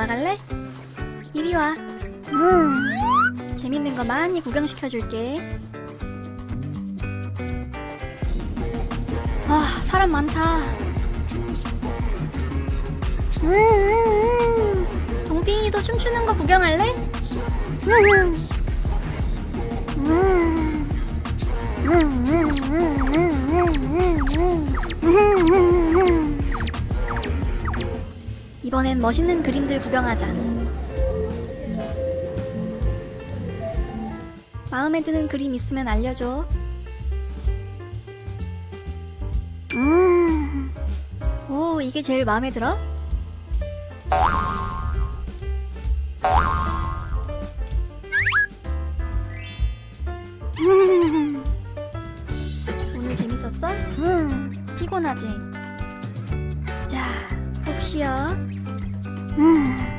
나갈래? 이리 와. 재밌는 거 많이 구경시켜줄게. 아, 사람 많다. 동빈이도 춤추는 거 구경할래? 이번엔 멋있는 그림들 구경하자. 마음에 드는 그림 있으면 알려줘. 오, 이게 제일 마음에 들어? 오늘 재밌었어? 피곤하지? 자, 푹 쉬어. 음.